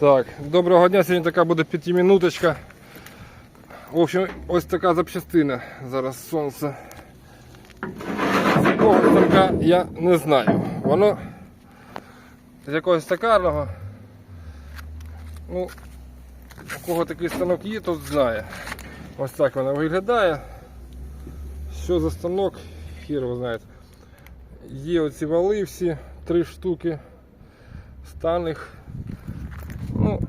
Так, доброго дня, сьогодні така буде п'ятимінуточка. В общем, ось така запчастина. Зараз сонце. З якого станка я не знаю. Воно з якогось токарного. Ну, у кого такий станок є, тот знає. Ось так вона виглядає. Що за станок, хір його знає. Є оці вали всі, три штуки. Станих. Ну,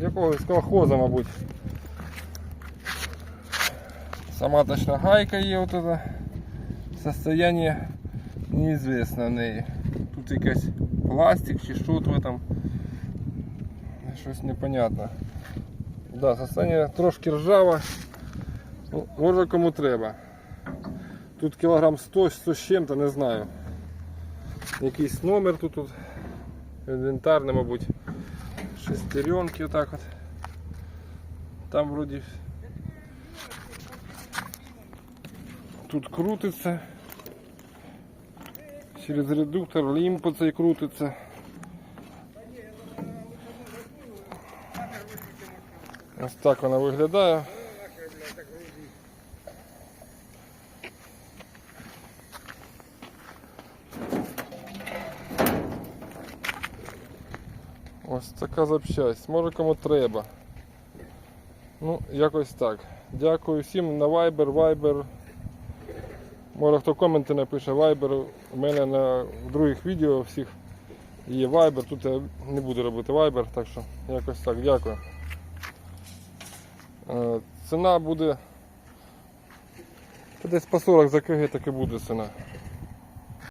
якогось колхоза, мабуть. Сама точна гайка є от это. Состояние неізвестне в неї. Тут якийсь пластик чи що тут там. Щось непонятне. Да, состояние трошки ржаве. Ну, може кому треба. Тут кілограм 100, 100 з чим-то, не знаю. Якийсь номер тут, тут інвентарний, мабуть. Шестеренки отак от. Там вроді тут крутиться. Через редуктор лімпо цей крутиться. Ось так вона виглядає. Ось така запчасть. Може кому треба. Ну, якось так. Дякую всім на Viber, Viber. Може хто коменти напише Viber. У мене на других відео всіх є Viber. Тут я не буду робити Viber, так що якось так, дякую. Е, Ціна буде. Десь по 40 за КГ так і буде ціна.